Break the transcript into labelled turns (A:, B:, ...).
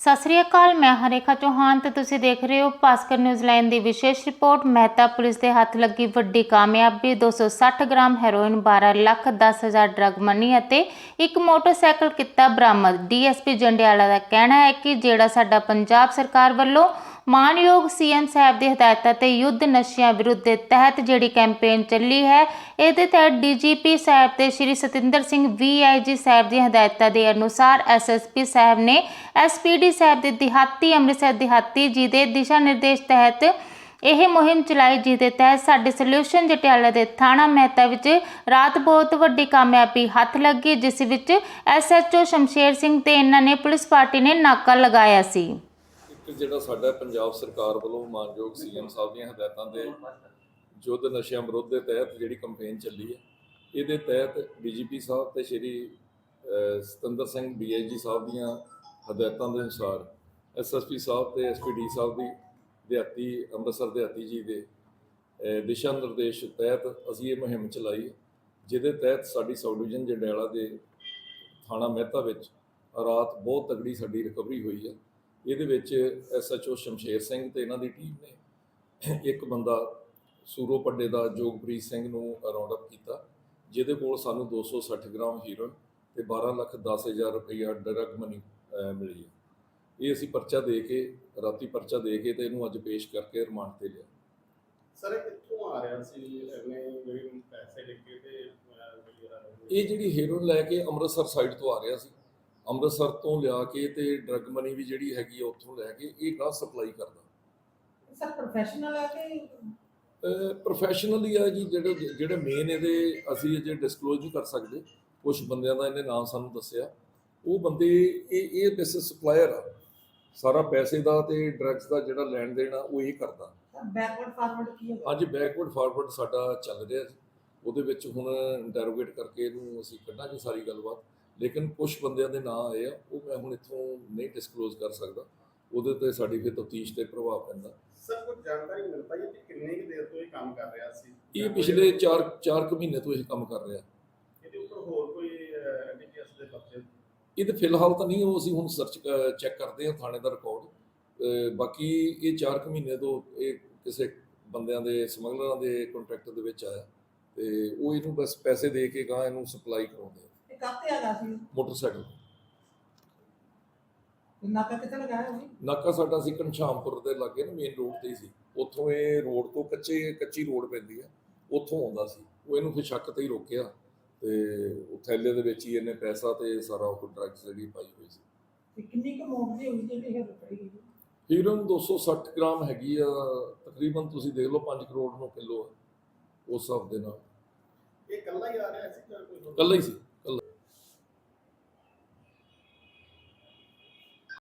A: ਸਤਿ ਸ੍ਰੀ ਅਕਾਲ, ਮੈਂ ਹਰੇਖਾ ਚੌਹਾਨ ਤੇ ਤੁਸੀਂ ਦੇਖ ਰਹੇ ਹੋ ਭਾਸਕਰ ਨਿਊਜ਼ੀਲੈਂਡ ਦੀ ਵਿਸ਼ੇਸ਼ ਰਿਪੋਰਟ। ਮਹਿਤਾ ਪੁਲਿਸ ਦੇ ਹੱਥ ਲੱਗੀ ਵੱਡੀ ਕਾਮਯਾਬੀ 260 ਗ੍ਰਾਮ ਹੈਰੋਇਨ 12 ਲੱਖ 10 ਹਜ਼ਾਰ ਡਰਗ ਮਨੀ ਅਤੇ ਇੱਕ ਮੋਟਰਸਾਈਕਲ ਕੀਤਾ ਬਰਾਮਦ। ਡੀਐਸਪੀ ਜੰਡਿਆਲਾ ਦਾ ਕਹਿਣਾ ਹੈ ਕਿ ਜਿਹੜਾ ਸਾਡਾ ਪੰਜਾਬ ਸਰਕਾਰ ਵੱਲੋਂ ਮਾਨਯੋਗ ਸੀਐਮ ਸਾਹਿਬ ਦੀ ਹਦਾਇਤਾਂ ਤੇ ਯੁੱਧ ਨਸ਼ਿਆਂ ਵਿਰੁੱਧ ਦੇ ਤਹਿਤ ਜਿਹੜੀ ਕੈਂਪੇਨ ਚੱਲੀ ਹੈ, ਇਹਦੇ ਤਹਿਤ ਡੀਜੀਪੀ ਸਾਹਿਬ ਤੇ ਸ਼੍ਰੀ ਸਤਿੰਦਰ ਸਿੰਘ ਵੀਆਈਜੀ ਸਾਹਿਬ ਦੀ ਹਦਾਇਤਾਂ ਦੇ ਅਨੁਸਾਰ ਐਸਐਸਪੀ ਸਾਹਿਬ ਨੇ ਐਸਪੀਡੀ ਸਾਹਿਬ ਦੇ ਦਿਹਾਤੀ, ਅੰਮ੍ਰਿਤਸਰ ਦਿਹਾਤੀ ਜੀ ਦੇ ਦਿਸ਼ਾ ਨਿਰਦੇਸ਼ ਤਹਿਤ ਇਹ ਮੁਹਿੰਮ ਚਲਾਈ, ਜਿਹਦੇ ਤਹਿਤ ਸਾਡੇ ਸੋਲਿਊਸ਼ਨ ਜਟਿਆਲਾ ਦੇ ਥਾਣਾ ਮਹਿਤਾ ਵਿੱਚ ਰਾਤ ਬਹੁਤ ਵੱਡੀ ਕਾਮਯਾਬੀ ਹੱਥ ਲੱਗੀ, ਜਿਸ ਵਿੱਚ ਐਸਐਚਓ ਸ਼ਮਸ਼ੇਰ ਸਿੰਘ ਤੇ ਇਹਨਾਂ ਨੇ ਪੁਲਿਸ ਪਾਰਟੀ ਨੇ ਨਾਕਾ ਲਗਾਇਆ ਸੀ।
B: ਇੱਕ ਜਿਹੜਾ ਸਾਡਾ ਪੰਜਾਬ ਸਰਕਾਰ ਵੱਲੋਂ ਮਾਨਯੋਗ ਸੀਐਮ ਸਾਹਿਬ ਦੀਆਂ ਹਦਾਇਤਾਂ ਦੇ ਯੁੱਧ ਨਸ਼ਿਆਂ ਵਿਰੁੱਧ ਦੇ ਤਹਿਤ ਜਿਹੜੀ ਕੈਂਪੇਨ ਚੱਲੀ ਹੈ, ਇਹਦੇ ਤਹਿਤ ਡੀਜੀਪੀ ਸਾਹਿਬ ਤੇ ਸ਼੍ਰੀ ਸਤਿੰਦਰ ਸਿੰਘ ਡੀਆਈਜੀ ਸਾਹਿਬ ਦੀਆਂ ਹਦਾਇਤਾਂ ਦੇ ਅਨੁਸਾਰ ਐਸਐਸਪੀ ਸਾਹਿਬ ਤੇ ਐਸਪੀਡੀ ਸਾਹਿਬ ਦੀ ਦਿਹਾਤੀ, ਅੰਮ੍ਰਿਤਸਰ ਦਿਹਾਤੀ ਜੀ ਦੇ ਦਿਸ਼ਾ ਨਿਰਦੇਸ਼ ਤਹਿਤ ਅਸੀਂ ਇਹ ਮੁਹਿੰਮ ਚਲਾਈ ਜਿਹਦੇ ਤਹਿਤ ਸਾਡੀ ਸਬ ਡਿਵੀਜ਼ਨ ਜੰਡਿਆਲਾ ਦੇ ਥਾਣਾ ਮਹਿਤਾ ਵਿੱਚ ਰਾਤ ਬਹੁਤ ਤਗੜੀ ਸਾਡੀ ਰਿਕਵਰੀ ਹੋਈ ਹੈ। ਇਹਦੇ ਵਿੱਚ ਐਸਐਚਓ ਸ਼ਮਸ਼ੇਰ ਸਿੰਘ ਤੇ ਇਹਨਾਂ ਦੀ ਟੀਮ ਨੇ ਇੱਕ ਬੰਦਾ ਸੂਰੋ ਪੱਡੇ ਦਾ ਜੋਗਪ੍ਰੀਤ ਸਿੰਘ ਨੂੰ ਰਾਉਂਡ ਅਪ ਕੀਤਾ ਜਿਹਦੇ ਕੋਲ ਸਾਨੂੰ 260 ਗ੍ਰਾਮ ਹੀਰੋਇਨ ਤੇ 12 ਲੱਖ 10 ਹਜ਼ਾਰ ਰੁਪਈਆ ਡਰਗ ਮਨੀ ਮਿਲੀ ਇਹ ਅਸੀਂ ਪਰਚਾ ਦੇ ਕੇ ਰਾਤੀ ਪਰਚਾ ਦੇ ਕੇ ਤੇ ਇਹਨੂੰ ਅੱਜ ਪੇਸ਼ ਕਰਕੇ ਰਿਮਾਂਡ ਤੇ ਲਿਆ।
C: ਸਰ ਇਹ ਕਿੱਥੋਂ ਆ ਰਿਹਾ ਸੀ? ਇਹਨੇ ਜਿਹੜੀ ਪੈਸੇ ਲੈ ਕੇ ਤੇ
B: ਇਹ ਜਿਹੜੀ ਹੀਰੋਇਨ ਲੈ ਕੇ ਅੰਮ੍ਰਿਤਸਰ ਸਾਈਡ ਤੋਂ ਆ ਰਿਹਾ ਸੀ। ਅੰਮ੍ਰਿਤਸਰ ਤੋਂ ਲਿਆ ਕੇ ਤੇ ਡਰਗ ਮਨੀ ਵੀ ਜਿਹੜੀ ਹੈਗੀ ਆ ਉੱਥੋਂ ਲੈ ਕੇ ਇਹ ਗਾਹ ਸਪਲਾਈ ਕਰਦਾ।
D: ਸਰ ਪ੍ਰੋਫੈਸ਼ਨਲ ਹੈ ਕਿ
B: ਪ੍ਰੋਫੈਸ਼ਨਲੀ ਆ ਜੀ ਜਿਹੜੇ ਜਿਹੜੇ ਮੇਨ ਇਹਦੇ ਅਸੀਂ ਅਜੇ ਡਿਸਕਲੋਜ਼ ਨਹੀਂ ਕਰ ਸਕਦੇ। ਕੁਝ ਬੰਦਿਆਂ ਦਾ ਇਹਨੇ ਨਾਮ ਸਾਨੂੰ ਦੱਸਿਆ। ਉਹ ਬੰਦੇ ਇਹ ਇਹ ਬਿਜ਼ਨਸ ਸਪਲਾਇਰ ਆ। ਸਾਰਾ ਪੈਸੇ ਦਾ ਤੇ ਡਰੱਗਸ ਦਾ ਜਿਹੜਾ ਲੈਣ ਦੇਣ ਆ ਉਹ ਇਹ ਕਰਦਾ।
D: ਬੈਕਵਰਡ ਫਾਰਵਰਡ ਕੀ ਹੈ
B: ਅੱਜ ਬੈਕਵਰਡ ਫਾਰਵਰਡ ਸਾਡਾ ਚੱਲ ਰਿਹਾ। ਜੀ ਉਹਦੇ ਵਿੱਚ ਹੁਣ ਇੰਟਰੋਗੇਟ ਕਰਕੇ ਇਹਨੂੰ ਅਸੀਂ ਕੱਢਾਂਗੇ ਸਾਰੀ ਗੱਲਬਾਤ। ਲੇਕਿਨ ਕੁਝ ਬੰਦਿਆਂ ਦੇ ਨਾਂ ਆਏ ਆ ਉਹ ਮੈਂ ਹੁਣ ਇੱਥੋਂ ਨਹੀਂ ਡਿਸਕਲੋਜ਼ ਕਰ ਸਕਦਾ। ਉਹਦੇ ਤੇ ਸਾਡੀ ਫਿਰ ਤਫਤੀਸ਼ ਤੇ ਪ੍ਰਭਾਵ ਪੈਂਦਾ।
C: ਸਰ ਕੁਝ ਜਾਣਕਾਰੀ ਮਿਲ ਪਾਈ ਕਿ ਕਿੰਨੀ ਕੁ ਦੇਰ ਤੋਂ ਇਹ ਕੰਮ ਕਰ ਰਿਹਾ ਸੀ?
B: ਇਹ ਪਿਛਲੇ 4 4 ਕੁ ਮਹੀਨੇ ਤੋਂ ਇਹ ਕੰਮ ਕਰ ਰਿਹਾ।
C: ਇਹਦੇ ਉੱਪਰ ਹੋਰ ਕੋਈ ਐਨਡੀਪੀਐਸ ਦੇ ਪਰਚੇ
B: ਇਹ ਤਾਂ ਫਿਲਹਾਲ ਤਾਂ ਨਹੀਂ ਉਹ ਅਸੀਂ ਹੁਣ ਸਰਚ ਚੈੱਕ ਕਰਦੇ ਹਾਂ ਥਾਣੇ ਦਾ ਰਿਕਾਰਡ ਬਾਕੀ ਇਹ 4 ਕੁ ਮਹੀਨੇ ਤੋਂ ਇਹ ਕਿਸੇ ਬੰਦਿਆਂ ਦੇ ਸਮਗਲਰਾਂ ਦੇ ਕੰਟੈਕਟ ਦੇ ਵਿੱਚ ਆਇਆ। ਤੇ ਉਹ ਇਹਨੂੰ ਬਸ ਪੈਸੇ ਦੇ ਕੇ ਗਾਂ ਇਹਨੂੰ ਸਪਲਾਈ ਕਰਾਉਂਦੇ ਆ
D: ਕਾਹਤੇ ਹੈਗਾ ਸੀ?
B: ਮੋਟਰਸਾਈਕਲ
D: ਇਹ ਨਾਕਾ ਕਿੱਥੇ ਲਗਾਇਆ ਸੀ
B: ਨਾਕਾ ਸਾਡਾ ਸੀ ਘਨਸ਼ਾਮਪੁਰ ਦੇ ਲਾਗੇ ਨਾ ਮੇਨ ਰੋਡ ਤੇ ਹੀ ਸੀ। ਉੱਥੋਂ ਇਹ ਰੋਡ ਤੋਂ ਕੱਚੇ ਕੱਚੀ ਰੋਡ ਪੈਂਦੀ ਹੈ ਉੱਥੋਂ ਆਉਂਦਾ ਸੀ। ਉਹ ਇਹਨੂੰ ਫਿਰ ਸ਼ੱਕ ਤੇ ਹੀ ਰੋਕਿਆ। ਤੇ ਉਹ ਥੈਲੇ ਦੇ ਵਿੱਚ ਹੀ ਇਹਨੇ ਪੈਸਾ ਤੇ ਸਾਰਾ ਉਹ ਡਰੱਗਸ ਜਿਹੜੀ ਪਾਈ ਹੋਈ ਸੀ।
D: ਤੇ ਕਿੰਨੀ ਕੁ ਦੀ ਹੋਈ ਜਿਹੜੀ ਇਹ ਰੁਪਈ ਗਈ
B: ਹੀਰੋਇਨ 260 ਗ੍ਰਾਮ ਹੈਗੀ ਆ। ਤਕਰੀਬਨ ਤੁਸੀਂ ਦੇਖ ਲਓ 5 ਕਰੋੜ ਨੂੰ ਕਿਲੋ ਆ। ਉਸ ਹਿਸਾਬ ਦੇ ਨਾਲ।
C: ਇਹ ਇਕੱਲਾ ਹੀ ਆ ਰਿਹਾ ਸੀ ਕੋਈ?
B: ਕੱਲਾ ਹੀ ਸੀ।